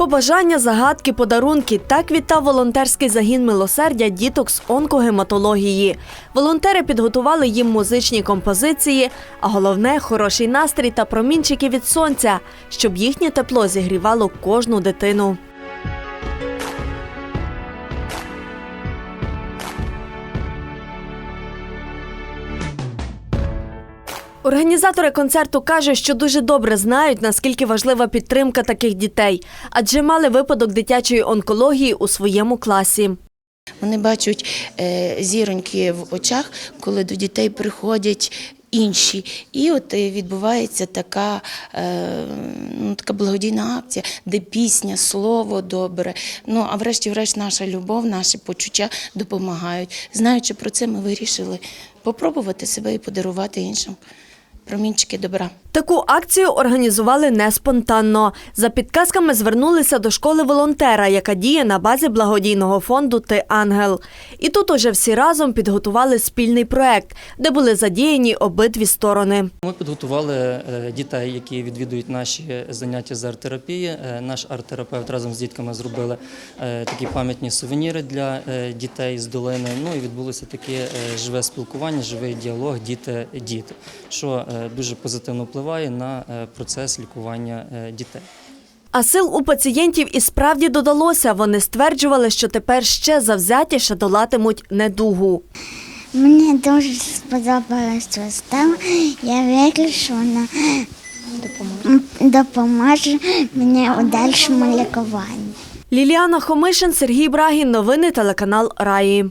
Побажання, загадки, подарунки так вітав волонтерський загін милосердя діток з онкогематології. Волонтери підготували їм музичні композиції, а головне хороший настрій та промінчики від сонця, щоб їхнє тепло зігрівало кожну дитину. Організатори концерту кажуть, що дуже добре знають, наскільки важлива підтримка таких дітей, адже мали випадок дитячої онкології у своєму класі. Вони бачать е, зіроньки в очах, коли до дітей приходять інші. І от е, відбувається така, е, ну, така благодійна акція, де пісня, слово добре. Ну а врешті-врешт наша любов, наші почуття допомагають. Знаючи про це, ми вирішили попробувати себе і подарувати іншим промінчики добра. Таку акцію організували не спонтанно. За підказками звернулися до школи волонтера, яка діє на базі благодійного фонду Ти Ангел. І тут уже всі разом підготували спільний проект, де були задіяні обидві сторони. Ми підготували е, дітей, які відвідують наші заняття з арт-терапії. Е, Наш арт-терапевт разом з дітками зробили е, такі пам'ятні сувеніри для дітей з долини. Ну і відбулося таке живе спілкування, живий діалог діти-діти, що е, дуже позитивно впливає на е, процес лікування е, дітей. А сил у пацієнтів і справді додалося. Вони стверджували, що тепер ще завзятіше долатимуть недугу. Мені дуже сподобалась вистава. Я вірю, що вона допоможе, допоможе мені у дальшому лікуванні. Ліліана Хомишин, Сергій Брагін. Новини телеканал Раї.